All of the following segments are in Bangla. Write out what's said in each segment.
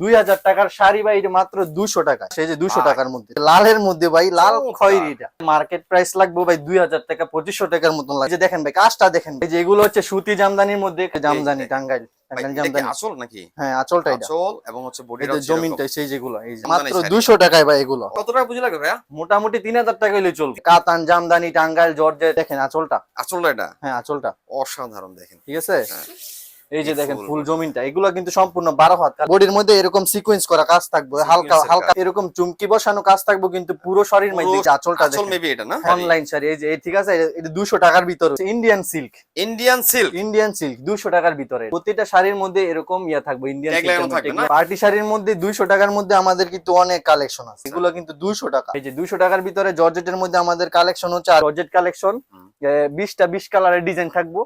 দুই হাজার টাকার শাড়ি ভাই এটা মাত্র দুশো টাকা। সেই যে দুশো টাকার মধ্যে। লালের মধ্যে ভাই লাল চমৎকার। খয়েরি এটা মার্কেট প্রাইস লাগবে ভাই দুই হাজার টাকা পঁচিশশো টাকার মতন লাগবে। দেখেন ভাই কাজটা দেখেন এই যে এগুলো হচ্ছে সুতি জামদানির মধ্যে জামদানি টাঙ্গাইল। জামদানি। নাকি? হ্যাঁ আঁচলটা আচল এবং হচ্ছে জমিনটা সেই যেগুলো এই মাত্র টাকায় ভাই এগুলো। কত টাকা বুঝে লাগবে ভাইয়া? মোটামুটি তিন হাজার টাকা হলে চলবে। কাতান জামদানি টাঙ্গাইল জর্জে দেখেন আচলটা। আসলটা এটা? হ্যাঁ আঁচলটা। অসাধারণ দেখেন। ঠিক আছে? হ্যাঁ। এই যে দেখেন ফুল জমিনটা এগুলো কিন্তু সম্পূর্ণ বারো হাত। বডির মধ্যে এরকম সিকোয়েন্স করা কাজ থাকবে। হালকা হালকা এরকম চুমকি বসানো কাজ থাকবে কিন্তু পুরো শরীর মধ্যে আঁচলটা মেবি এটা না? অনলাইন শাড়ি এই যে ঠিক আছে এটা দুশো টাকার ভিতরে। Indian silk Indian silk Indian silk দুশো টাকার ভিতরে। প্রতিটা শাড়ির মধ্যে এরকম ইয়া থাকবে ইন্ডিয়ান? পার্টি শাড়ির মধ্যে দুইশো টাকার মধ্যে আমাদের কিন্তু অনেক কালেকশন আছে। এগুলো কিন্তু দুইশো টাকা। এই যে দুইশো টাকার ভিতরে জর্জেটের মধ্যে আমাদের কালেকশন হচ্ছে আর জর্জেট কালেকশন হুম। বিশটা বিশ কালারের ডিজাইন থাকব।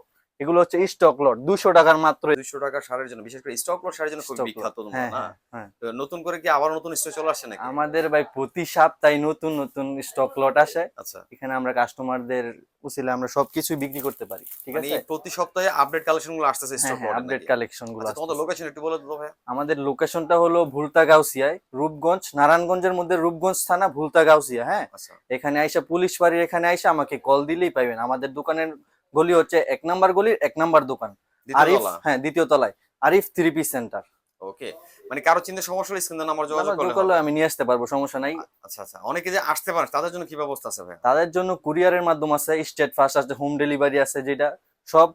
এগুলো হচ্ছে স্টক লট দুশো টাকার মাত্র দুশো টাকা সারের জন্য বিশেষ করে স্টক লোড শাড়ির জন্য খুব বিখ্যাত হ্যাঁ হ্যাঁ, হ্যাঁ। নতুন করে কি আবার নতুন স্টক চলে আসছে নাকি? আমাদের ভাই প্রতি সপ্তাহে নতুন নতুন স্টক লট আসে। আচ্ছা। এখানে আমরা কাস্টমারদের উচিলে আমরা সবকিছু বিক্রি করতে পারি ঠিক মানে আছে? প্রতি সপ্তাহে আপডেট কালেকশনগুলো আসতেছে স্টক হ্যাঁ আপডেট কালেকশনগুলো আচ্ছা তোমাদের লোকেশন একটু বলে দাও ভাইয়া। আমাদের লোকেশনটা হলো ভুলতা গাউসিয়ায় রূপগঞ্জ নারায়ণগঞ্জের মধ্যে রূপগঞ্জ থানা ভুলতা গাউসিয়া হ্যাঁ? আচ্ছা। এখানে আইসা পুলিশ বাড়ির এখানে আইসা আমাকে কল দিলেই পাবেন আমাদের দোকানের গলি হচ্ছে এক নাম্বার গলির এক নাম্বার দোকান। আরিফ হ্যাঁ দ্বিতীয় তলায়। Arif three piece centre okay. মানে কারও চিন্তা সমস্যা হলে স্ক্রিন নাম্বার যোগাযোগ করলে আমি নিয়ে আসতে পারব সমস্যা নাই। আচ্ছা আচ্ছা। অনেকে যে আসতে পারে তাদের জন্য কি ব্যবস্থা আছে ভাই তাদের জন্য কুরিয়ারের মাধ্যম আছে স্টেট ফার্স্ট আছে হোম ডেলিভারি আছে যেটা সব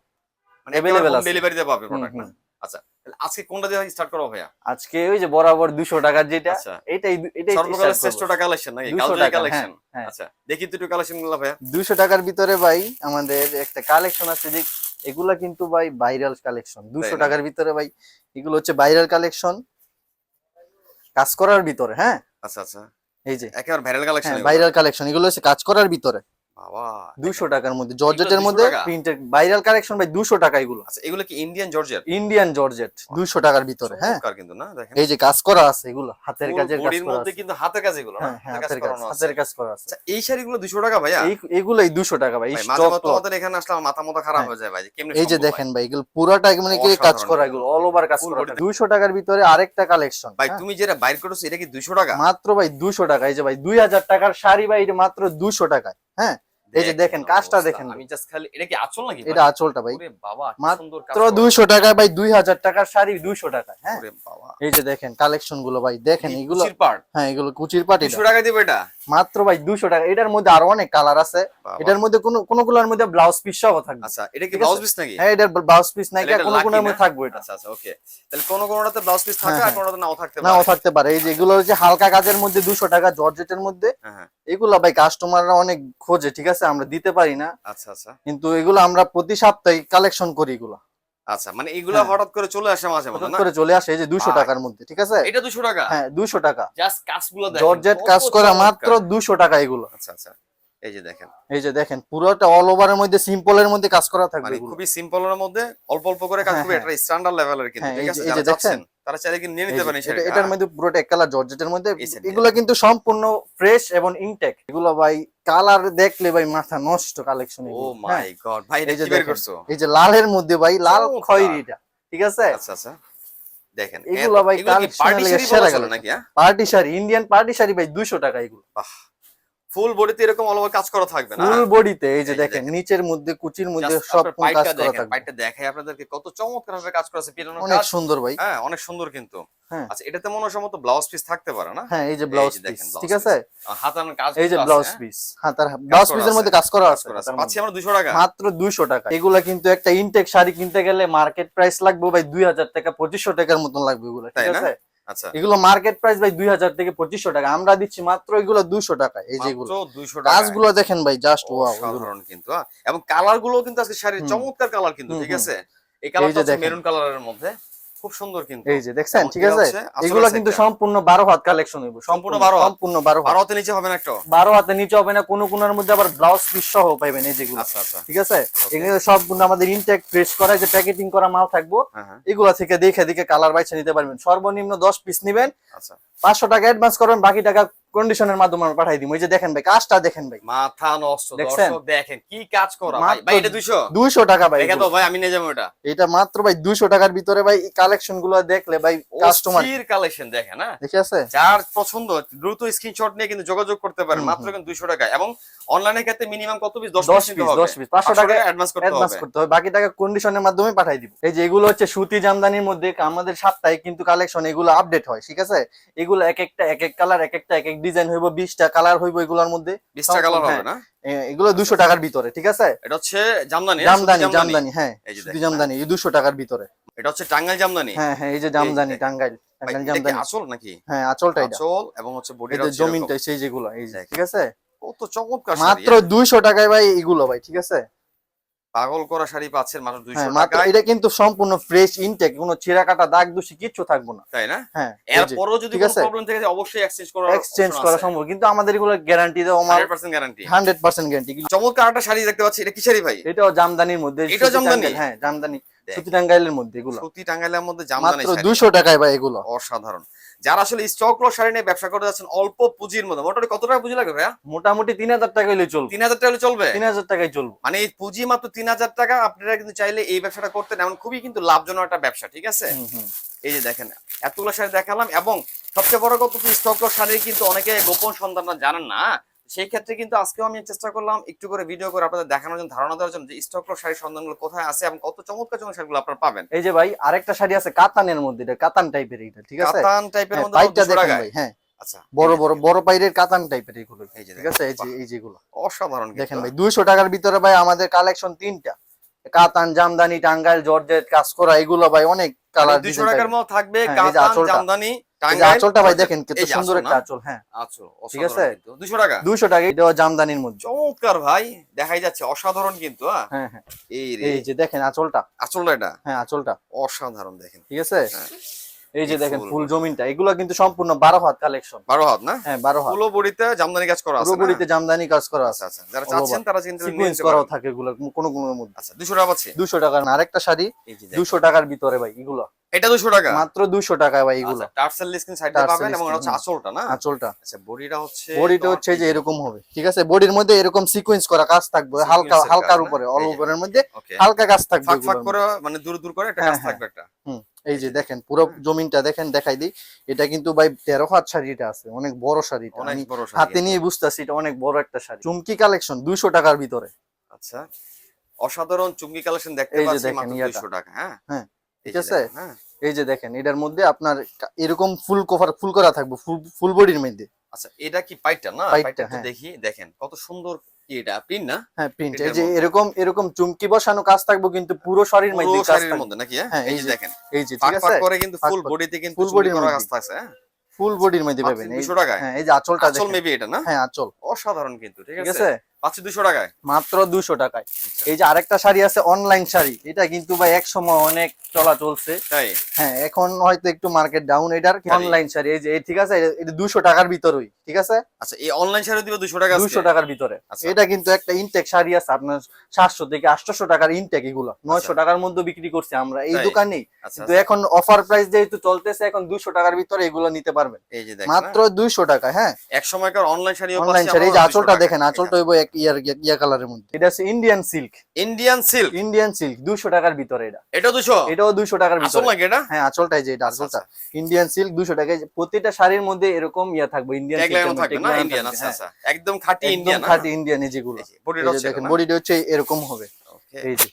মানে Available আছে। ডেলিভারিতে পাবে হুম, প্রোডাক্ট না? আচ্ছা। আজকে কোনটা দিয়ে স্টার্ট করো ভাইয়া? আজকে ওই যে বরাবর দুশো টাকার যেটা আচ্ছা। এটাই এটাই সর্বকালের শ্রেষ্ঠ করব। কালেকশন নাকি? 200 কালেকশন। আচ্ছা দেখি একটু কালেকশনগুলো ভাইয়া। দুশো টাকার ভিতরে ভাই আমাদের একটা কালেকশন আছে যে এগুলা কিন্তু ভাই ভাইরাল কালেকশন দুশো? টাকার ভিতরে ভাই এগুলো হচ্ছে ভাইরাল কালেকশন কাজ করার ভিতরে হ্যাঁ? আচ্ছা আচ্ছা। এই যে। একেবারে ভাইরাল কালেকশন ভাইরাল কালেকশন এগুলো হচ্ছে কাজ করার ভিতরে। বাবা দুশো টাকার মধ্যে জর্জেটের মধ্যে? প্রিন্টেড ভাইরাল কালেকশন ভাই দুশো টাকা এগুলো। আচ্ছা এগুলো কি ইন্ডিয়ান জর্জিয়ার ইন্ডিয়ান জর্জেট দুশো টাকার ভিতরে হ্যাঁ। কিন্তু না? দেখেন। এই যে কাজ করা আছে এগুলো হাতের কাজের কাজ করা মধ্যে কিন্তু হাতের কাজ এগুলো না? হ্যাঁ হ্যাঁ হাতের কাজ হাতের কাজ করা আছে। আচ্ছা এই শাড়িগুলো 200 টাকা ভাইয়া? এগুলোই দুশো টাকা ভাই স্টক এখানে আসলে মাথা মাথা খারাপ হ্যাঁ। হয়ে যায় ভাই কেমনে এই যে দেখেন ভাই এগুলো পুরাটা মানে কি কাজ করা এগুলো। অল ওভার কাজ করা টাকার ভিতরে আরেকটা কালেকশন ভাই তুমি যেটা বাইর করেছ এটা কি 200 টাকা? মাত্র ভাই দুশো টাকা এই যে ভাই দুই হাজার টাকার শাড়ি ভাই এটা মাত্র দুশো টাকায় হ্যাঁ। এই যে দেখেন, কাজটা দেখেন। আমি জাস্ট খালি এটা কি আঁচল নাকি? এটা আঁচলটা ভাই। ওরে বাবা সুন্দর কাজ মাত্র করা। দুইশো টাকায় ভাই দুই হাজার টাকার শাড়ি দুইশো টাকায় হ্যাঁ? ওরে বাবা। এই যে দেখেন কালেকশনগুলো ভাই দেখেন এগুলো কুচির হ্যাঁ এগুলো কুচির পাটি 200 টাকা দিবে এটা? মাত্র ভাই দুশো টাকা। এটার মধ্যে আরও অনেক কালার আছে। এটার মধ্যে কোনো কোনো গুলোর মধ্যে ব্লাউজ পিস সহ থাকবে। আচ্ছা এটা কি ব্লাউজ পিস নাকি? হ্যাঁ এটার ব্লাউজ পিস এটা কোনো lucky কোনোর না? মধ্যে থাকবে এটা। আচ্ছা আচ্ছা ওকে তাহলে কোন কোনটাতে ব্লাউজ পিস থাকে হ্যাঁ, আর হ্যাঁ। কোনটাতে নাও থাকতে নাও পারে। থাকতে পারে। এই যে এগুলো হচ্ছে হালকা কাজের মধ্যে দুশো টাকা জর্জেটের মধ্যে। হ্যাঁ হ্যাঁ। এগুলো ভাই কাস্টমাররা অনেক খোঁজে ঠিক আছে? আমরা দিতে পারি না। আচ্ছা আচ্ছা। কিন্তু এগুলো আমরা প্রতি সপ্তাহে কালেকশন করি এগুলো। আচ্ছা মানে এগুলা হ্যাঁ। হঠাৎ করে চলে আসে মাঝে মাঝে হঠাৎ করে চলে আসে এই যে দুশো ভাই। টাকার মধ্যে ঠিক আছে? এটা 200 টাকা? হ্যাঁ টাকা। জাস্ট কাজগুলো দেখেন জর্জেট কাজ করা মাত্র দুশো টাকা এগুলো। আচ্ছা আচ্ছা এই যে দেখেন। এই যে দেখেন পুরোটা অল ওভারের মধ্যে সিম্পলের মধ্যে কাজ করা থাকবে মানে এগুলো। খুবই সিম্পলের মধ্যে অল্প অল্প করে কাজ হ্যাঁ, খুবই হ্যাঁ। একটা স্ট্যান্ডার্ড লেভেলের কিন্তু ঠিক আছে? যারা দেখছেন? তারা চাইলে কি নিয়ে এই নিতে পারেন সেটা এটার মধ্যে পুরোটা এক কালার জর্জেটের মধ্যে। এগুলো কিন্তু সম্পূর্ণ ফ্রেশ এবং ইনটেক এগুলো ভাই কালার দেখলে ভাই মাথা নষ্ট কালেকশন ও মাই গড ভাই এই যে বের দেখেন। করছ? এই যে লালের মধ্যে ভাই লাল খয়েরিটা ঠিক আছে? আচ্ছা আচ্ছা। দেখেন এগুলো ভাই কালেকশন শাড়ি হ্যাঁ party sari Indian party sari ভাই দুশো টাকা এগুলো। ফুল বডিতে এরকম অল ওভার কাজ করা থাকবে না। ফুল বডিতে এই যে দেখেন। নিচের মধ্যে কুচির মধ্যে সব কাজ করা থাকবে। পাইটটা দেখাই আপনাদেরকে কত চমৎকার ভাবে কাজ করা আছে পিরানোর অনেক সুন্দর ভাই। হ্যাঁ অনেক সুন্দর কিন্তু। হ্যাঁ। আচ্ছা এটাতে মনে হয় সম্ভবত ব্লাউজ পিস থাকতে পারে না? হ্যাঁ এই যে ব্লাউজ পিস ঠিক আছে? আর হাতানোর কাজ এই যে ব্লাউজ? পিস হ্যাঁ? তার ব্লাউজ পিসের মধ্যে কাজ করা আছে। পাচ্ছি আমরা 200 টাকা? মাত্র দুইশো টাকা। এগুলা কিন্তু একটা ইনটেক শাড়ি কিনতে গেলে মার্কেট প্রাইস লাগবে ভাই দুই হাজার টাকা পঁচিশশো টাকার মতন লাগবে এগুলো ঠিক? আছে? আচ্ছা। এগুলো মার্কেট প্রাইস ভাই দুই হাজার থেকে পঁচিশশো টাকা। আমরা দিচ্ছি মাত্র এগুলো দুইশো টাকা এই যেগুলো। দুইশো মাত্র 200 টাকা কাজগুলো দেখেন ভাই জাস্ট সাধারণ কিন্তু হ্যাঁ। এবং কালারগুলো কিন্তু আজকে শাড়ির চমৎকার কালার কিন্তু ঠিক আছে? এই কালারটা মেরুন কালারের মধ্যে। খুব সুন্দর কিন্তু। এই যে দেখছেন? ঠিক আছে? এগুলো কিন্তু সম্পূর্ণ বারো হাত কালেকশন হইব সম্পূর্ণ বারো হাত? সম্পূর্ণ বারো হাত। নিচে হবে না একটা? বারো হাতে নিচে হবে না কোন কোনার মধ্যে আবার ব্লাউজ পিস সহ পাইবেন এই যেগুলো। আচ্ছা আচ্ছা। ঠিক আছে? এগুলো সবগুলো আমাদের ইনটেক প্রেস করা যে প্যাকেটিং করা মাল থাকব হ্যাঁ হ্যাঁ। এগুলা থেকে দেখে দেখে কালার বাইছে নিতে পারবেন। সর্বনিম্ন দশ পিস নিবেন। আচ্ছা। পাঁচশো টাকা অ্যাডভান্স করবেন বাকি টাকা কন্ডিশনের মাধ্যমে আমরা পাঠাই দিই ওই যে দেখেন ভাই কাজটা দেখেন ভাই। মাথা নষ্ট দর্শক দেখেন কি কাজ করা ভাই। ভাই এটা 200 দুইশো টাকা ভাই দেখে এগুলো। তো ভাই আমি নিয়ে যাব এটা। এটা মাত্র ভাই দুইশো টাকার ভিতরে ভাই কালেকশনগুলো দেখলে ভাই কাস্টমার অস্থির কালেকশন দেখেন হ্যাঁ? দেখে আছে? যার পছন্দ দ্রুত স্ক্রিনশট নিয়ে কিন্তু যোগাযোগ করতে পারেন। মাত্র কিন্তু 200 টাকা এবং অনলাইনের ক্ষেত্রে মিনিমাম কত পিস 10 দশ পিস পিস দশ পিস পাঁচশো টাকা অ্যাডভান্স করতে অ্যাডভান্স করতে হবে। বাকি টাকা কন্ডিশনের মাধ্যমে পাঠাই দিব। এই যে এগুলো হচ্ছে সুতি জামদানির মধ্যে আমাদের সাপ্তাহিক কিন্তু কালেকশন এগুলো আপডেট হয় ঠিক আছে? এগুলো এক একটা এক এক কালার এক একটা এক এক ডিজাইন হইব বিশটা কালার হইব এগুলোর মধ্যে। 20 টা কালার হবে হ্যাঁ। না এগুলো দুশো টাকার ভিতরে ঠিক আছে? এটা হচ্ছে জামদানি জামদানি জামদানি? হ্যাঁ জামদানি এই দুশো টাকার ভিতরে। এটা হচ্ছে টাঙ্গাইল জামদানি? হ্যাঁ হ্যাঁ এই যে জামদানি টাঙ্গাইল টাঙ্গাইল জামদানি। আসল নাকি? হ্যাঁ আঁচলটা এটা আঁচল এবং হচ্ছে বডিটা জমিনটা সেই যেগুলো এই যে ঠিক আছে? কত চমৎকার মাত্র শাড়ি দুইশো টাকায় ভাই এগুলো ভাই ঠিক আছে? পাগল করা শাড়ি পাচ্ছেন মাত্র হ্যাঁ 200 মাত্র এটা কিন্তু সম্পূর্ণ ফ্রেশ ইনটেক কোনো ছিঁড়া কাটা দাগ দোষী কিচ্ছু থাকবে না। তাই না? হ্যাঁ এরপরও যদি কোনো প্রবলেম থেকে যায় অবশ্যই এক্সচেঞ্জ করা এক্সচেঞ্জ করা সম্ভব কিন্তু আমাদের এগুলো গ্যারান্টি দেওয়া আমার 100% গ্যারান্টি হান্ড্রেড পার্সেন্ট গ্যারান্টি চমৎকার একটা শাড়ি দেখতে পাচ্ছি এটা কি শাড়ি ভাই? এটাও জামদানির মধ্যে সুতি জামদানি? হ্যাঁ জামদানি সুতি টাঙ্গাইলের মধ্যে এগুলো। সুতি টাঙ্গাইলের মধ্যে জামদানি মাত্র শাড়ি। দুইশো টাকায় ভাই এগুলো। অসাধারণ। যারা আসলে স্টক লস সারি নিয়ে ব্যবসা করতে যাচ্ছেন অল্প পুঁজির মধ্যে। মোটামুটি কত টাকা পুঁজি লাগবে ভাইয়া? মোটামুটি তিন হাজার টাকা হলে চলবে। তিন হাজার টাকা হলে চলবে? তিন হাজার টাকায় চলবে। মানে এই পুঁজি মাত্র তিন হাজার টাকা আপনারা কিন্তু চাইলে এই ব্যবসাটা করতেন। এমন খুবই কিন্তু লাভজনক একটা ব্যবসা ঠিক আছে। এই যে দেখেন এতগুলো শাড়ি দেখালাম এবং সবচেয়ে বড় কথা স্টক লস শাড়ি কিন্তু অনেকে গোপন সন্তানরা জানেন না সেই ক্ষেত্রে কিন্তু আজকেও আমি চেষ্টা করলাম একটু করে ভিডিও করে আপনাদের দেখানোর জন্য ধারণা দেওয়ার জন্য যে স্টক শাড়ির সন্ধানগুলো কোথায় আছে এবং কত চমৎকার চমৎকার শাড়িগুলো আপনারা পাবেন। এই যে ভাই আরেকটা শাড়ি আছে কাতানের মধ্যে এটা কাতান টাইপের এটা ঠিক আছে? কাতান টাইপের হ্যাঁ, মধ্যে 200 হ্যাঁ। আচ্ছা বড় বড় বড় পাইরের কাতান টাইপের এগুলো ঠিক আছে? এই যে। এই যেগুলো অসাধারণ দেখেন ভাই হ্যাঁ? দুইশো টাকার ভিতরে ভাই আমাদের কালেকশন তিনটা। কাতান জামদানি টাঙ্গাইল জর্জেট কাজ করা এগুলো ভাই অনেক কালার দুইশো টাকার মধ্যে থাকবে হ্যাঁ, কাতান জামদানি আঁচলটা ভাই দেখেন কত এই যে সুন্দর একটা আঁচল হ্যাঁ। আঁচল, ঠিক আছে? 200 টাকা? দুইশো টাকা এটাও জামদানির মধ্যে। চমৎকার ভাই দেখাই যাচ্ছে অসাধারণ কিন্তু হ্যাঁ? হ্যাঁ হ্যাঁ। এই রে। এই যে দেখেন আঁচলটা। আঁচলটা এটা? হ্যাঁ আঁচলটা। অসাধারণ দেখেন। ঠিক আছে? হ্যাঁ। এই যে দেখেন ফুল। জমিনটা এগুলো কিন্তু সম্পূর্ণ বারো হাত কালেকশন। বারো হাত না? হ্যাঁ বারো হাত। পুরো বডিতে জামদানি কাজ করা আছে পুরো বডিতে জামদানি কাজ করা আছে। আচ্ছা আচ্ছা। যারা চাচ্ছেন তারা কিন্তু নিয়ে সিকোয়েন্স করাও থাকে এগুলো কোনো কোনো মধ্যে। আচ্ছা 200 টাকা দুশো টাকার না, আরেকটা শাড়ি। দুশো টাকার ভিতরে ভাই এগুলো। এটা 200 টাকা। মাত্র দুশো টাকা ভাই এগুলো। আচ্ছা টার্সেল স্ক্রিন সাইডে Tarsal পাবেন এবং হচ্ছে আঁচলটা না? আঁচলটা। আচ্ছা বডিটা হচ্ছে বডিটা হচ্ছে যে এরকম হবে ঠিক আছে? বডির মধ্যে এরকম সিকোয়েন্স করা কাজ থাকবে হালকা হালকার উপরে অল ওভারের মধ্যে হালকা কাজ থাকবে ফাঁক ফাঁক করে মানে দূর দূর করে একটা হ্যাঁ, কাজ হ্যাঁ। থাকবে একটা। হুম, এই যে দেখেন পুরো জমিনটা দেখেন দেখাই দিই। এটা কিন্তু ভাই তেরো হাত শাড়িটা আছে অনেক বড় শাড়িটা। অনেক বড় হাতে নিয়ে বুঝতেছি এটা অনেক বড় একটা শাড়ি। চুমকি কালেকশন দুইশো টাকার ভিতরে। আচ্ছা অসাধারণ চুমকি কালেকশন দেখতে পাচ্ছি দেখেন মাত্র 200 টাকা হ্যাঁ? হ্যাঁ, ঠিক আছে? হ্যাঁ? এই যে দেখেন এটার মধ্যে আপনার এরকম ফুল কভার ফুল করা থাকবে ফুল ফুল বডির মধ্যে। আচ্ছা এটা কি পাইটটা না? পাইটটা, পাইটটা হ্যাঁ। দেখি দেখেন কত সুন্দর কি এটা প্রিন্ট না? হ্যাঁ প্রিন্ট। এই যে এরকম এরকম চুমকি বসানো কাজ থাকবে কিন্তু পুরো শরীর মধ্যে কাজ থাকবে। মধ্যে নাকি হ্যাঁ? হ্যাঁ, এই যে দেখেন। এই যে ফাঁক ঠিক ফাঁক আছে? করে কিন্তু ফুল। বডিতে কিন্তু। কাজ হ্যাঁ? ফুল বডির মধ্যে পাবেন। 200 টাকায়? হ্যাঁ এই যে আঁচলটা আঁচল মেবি এটা না? হ্যাঁ আঁচল। অসাধারণ কিন্তু ঠিক আছে? 200 টাকায়? মাত্র দুশো টাকায়। এই যে আরেকটা শাড়ি আছে অনলাইন শাড়ি। এটা কিন্তু ভাই এক সময় অনেক চলা চলছে। তাই? হ্যাঁ এখন হয়তো একটু মার্কেট ডাউন এটার। অনলাইন শাড়ি। এই যে ঠিক আছে? এটা দুশো টাকার ভিতরই ঠিক আছে? আচ্ছা এই অনলাইন শাড়ি দিব 200 টাকা দুশো টাকার ভিতরে। আচ্ছা। এটা কিন্তু একটা ইনটেক শাড়ি আছে আপনার সাতশো থেকে আটশো টাকার ইনটেক এগুলো। নয়শো আচ্ছা। টাকার মধ্যে বিক্রি করছি আমরা। এই? দোকানেই। আচ্ছা কিন্তু এখন অফার প্রাইস যেহেতু চলতেছে এখন দুশো টাকার ভিতরে এগুলো নিতে পারবেন। এই যে দেখেন মাত্র দুইশো টাকা হ্যাঁ। এক সময়কার অনলাইন শাড়িও অনলাইন শাড়ি এই যে আঁচলটা দেখেন আঁচলটা হইব এক ইয়ার ইয়া কালারের মধ্যে। এটা হচ্ছে Indian silk Indian silk Indian silk দুশো টাকার ভিতরে এটা। এটা 200 এটাও দুশো টাকার আসল ভিতরে নাকি এটা? হ্যাঁ আঁচলটাই যে এটা আঁচলটা ইন্ডিয়ান সিল্ক দুশো টাকা প্রতিটা শাড়ির মধ্যে এরকম ইয়া থাকবে ইন্ডিয়ান ট্যাগলাইনও থাকবে না? ইন্ডিয়ান আচ্ছা আচ্ছা। একদম খাঁটি ইন্ডিয়ান হ্যাঁ। খাঁটি ইন্ডিয়ান এই যেগুলো। বডিটা হচ্ছে দেখেন বডিটা হচ্ছে এরকম হবে। ওকে এই যে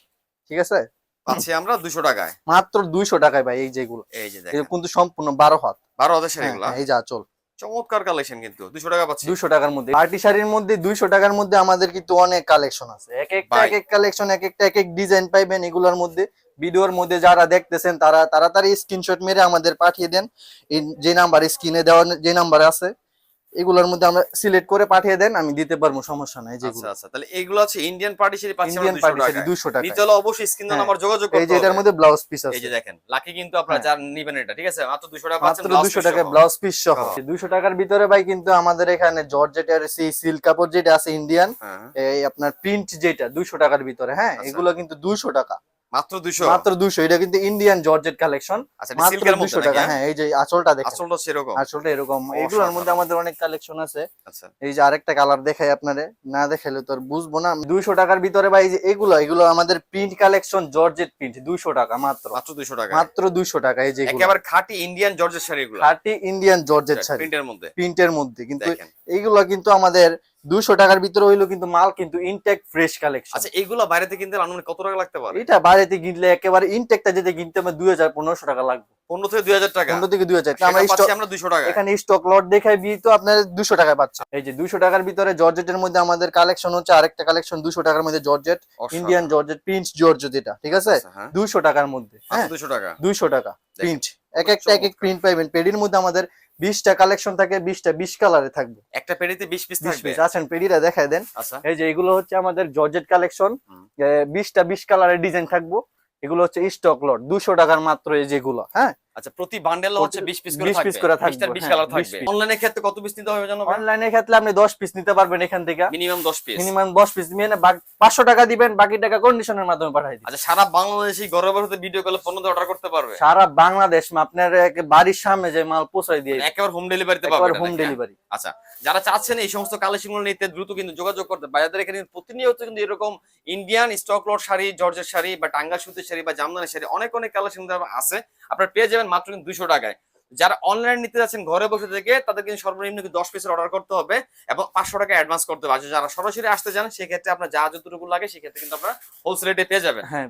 ঠিক আছে? পাচ্ছি আমরা 200 টাকায়। মাত্র দুইশো টাকায় ভাই এই যেগুলো। এই যে দেখেন। কিন্তু সম্পূর্ণ বারো হাত। 12000 হ্যাঁ, শাড়িগুলো হ্যাঁ, এই যে আঁচল। চমৎকার কালেকশন কিন্তু 200 টাকা পাচ্ছি। দুইশো টাকার মধ্যে। পার্টি শাড়ির মধ্যে দুইশো টাকার মধ্যে আমাদের কিন্তু অনেক কালেকশন আছে। এক একটা এক এক কালেকশন এক একটা এক এক ডিজাইন পাইবেন এগুলোর মধ্যে। ভিডিওর মধ্যে যারা দেখতেছেন তারা তাড়াতাড়ি স্ক্রিনশট মেরে আমাদের পাঠিয়ে দেন। এই যে নাম্বার স্ক্রিনে দেওয়া যে নাম্বার আছে এগুলোর মধ্যে আমরা সিলেক্ট করে পাঠিয়ে দেন আমি দিতে পারব সমস্যা নাই আচ্ছা যেগুলো আচ্ছা তাহলে এগুলো আছে ইন্ডিয়ান পার্টি শাড়ি পাচ্ছি আমরা ইন্ডিয়ান 200 পার্টি শাড়ি টাকায় দুইশো টাকা নিতে হলে অবশ্যই স্ক্রিনে হ্যাঁ। নাম্বার যোগাযোগ করতে এই যে এটার মধ্যে ব্লাউজ পিস আছে এই যে দেখেন লাকি কিন্তু আপনারা হ্যাঁ। যার নিবেন এটা ঠিক আছে মাত্র 200 টাকা পাচ্ছেন মাত্র দুশো টাকা ব্লাউজ পিস সহ সহ। দুশো টাকার ভিতরে ভাই কিন্তু আমাদের এখানে জর্জেটের সেই সিল্ক কাপড় যেটা আছে ইন্ডিয়ান হ্যাঁ এই আপনার প্রিন্ট যেটা দুইশো টাকার ভিতরে হ্যাঁ আচ্ছা। এগুলো কিন্তু দুইশো টাকা মাত্র দুইশো? মাত্র দুশো এটা কিন্তু ইন্ডিয়ান জর্জেট কালেকশন আচ্ছা সিল্কের মধ্যে টাকা। হ্যাঁ? এই যে আঁচলটা দেখেন। আসলটা সেরকম? আঁচলটা এরকম। এগুলোর মধ্যে আমাদের অনেক কালেকশন আছে। আচ্ছা। এই যে আরেকটা কালার দেখাই আপনারে। না দেখাইলে তো আর বুঝব না। দুইশো টাকার ভিতরে বা এই যে এগুলো এগুলো আমাদের প্রিন্ট কালেকশন জর্জেট প্রিন্ট দুইশো টাকা মাত্র। মাত্র দুইশো টাকা। মাত্র দুইশো টাকা এই যে এগুলো। একেবারে খাঁটি ইন্ডিয়ান জর্জের শাড়ি এগুলো। খাঁটি ইন্ডিয়ান জর্জেট শাড়ি। প্রিন্টের মধ্যে। প্রিন্টের মধ্যে। কিন্তু এইগুলো কিন্তু আমাদের দুইশো টাকার ভিতরে হইল কিন্তু মাল কিন্তু ইনটেক ফ্রেশ কালেকশন আচ্ছা এইগুলো বাইরেতে কিনতে আনুমানিক কত টাকা লাগতে পারে? এটা বাইরেতে কিনলে একেবারে ইনটেকটা যেতে কিনতে দুই হাজার পনেরোশো টাকা লাগবে। পনেরো থেকে দুই হাজার টাকা? থেকে আমরা আমরা টাকা এখানে স্টক লট দেখাই বি তো আপনার দুশো পাচ্ছেন এই যে দুশো টাকার ভিতরে জর্জেটের মধ্যে আমাদের কালেকশন হচ্ছে আরেকটা কালেকশন দুশো টাকার মধ্যে georgette Indian georgette print georgette এটা ঠিক আছে? হ্যাঁ দুইশো টাকার মধ্যে হ্যাঁ? দুশো টাকা। দুইশো টাকা প্রিন্ট এক একটা এক এক প্রিন্ট পাইবেন। পেডির মধ্যে আমাদের বিশটা কালেকশন থাকে বিশটা বিশ কালারে থাকবে। একটা পেড়িতে বিশ পিস বিশ থাকবে? পিস আছেন পেডিটা দেখায় দেন। আচ্ছা। এই যে এগুলো হচ্ছে আমাদের জর্জেট কালেকশন। বিশটা বিশ কালারের ডিজাইন থাকব। এগুলো হচ্ছে স্টক লট দুশো টাকার মাত্র এই যেগুলো। হ্যাঁ? আচ্ছা প্রতি বান্ডেল হচ্ছে 20 পিস করে 20 থাকবে। piece করে থাকবে, 20 20 হ্যাঁ, কালার থাকবে। অনলাইনের ক্ষেত্রে কত পিস নিতে হবে জানো অনলাইনের ক্ষেত্রে আপনি দশ পিস নিতে পারবেন এখান থেকে। মিনিমাম 10 পিস মিনিমাম দশ পিস নিয়ে পাঁচশো টাকা দিবেন বাকি টাকা কন্ডিশনের মাধ্যমে পাঠাই দিবেন। আচ্ছা সারা বাংলাদেশি ঘরে বসে ভিডিও কলে পণ্য অর্ডার করতে পারবে? সারা বাংলাদেশ আপনার বাড়ির সামনে যে মাল পৌঁছাই দিয়ে মানে একেবারে হোম ডেলিভারিতে পাবে একবার হোম ডেলিভারি আচ্ছা যারা চাচ্ছেন এই সমস্ত কালেকশনগুলো নিতে দ্রুত কিন্তু যোগাযোগ করতে বাজারদের এখানে প্রতিনিয়ত কিন্তু এরকম ইন্ডিয়ান স্টক লট শাড়ি জর্জের শাড়ি বা টাঙ্গা সুতির শাড়ি বা জামদানি শাড়ি অনেক অনেক কালেকশন আছে। আপনারা পেয়ে যাবেন মাত্র কিন্তু দুইশো টাকায়। যারা অনলাইন নিতে যাচ্ছেন, ঘরে বসে থেকে, তাদের কিন্তু সর্বনিম্ন দশ পিসের অর্ডার করতে হবে এবং পাঁচশো টাকা অ্যাডভান্স করতে হবে। যারা সরাসরি আসতে চান, সেক্ষেত্রে আপনার যা যতটুকু লাগে, সেক্ষেত্রে কিন্তু আপনার হোলসেল রেটে পেয়ে যাবেন। হ্যাঁ।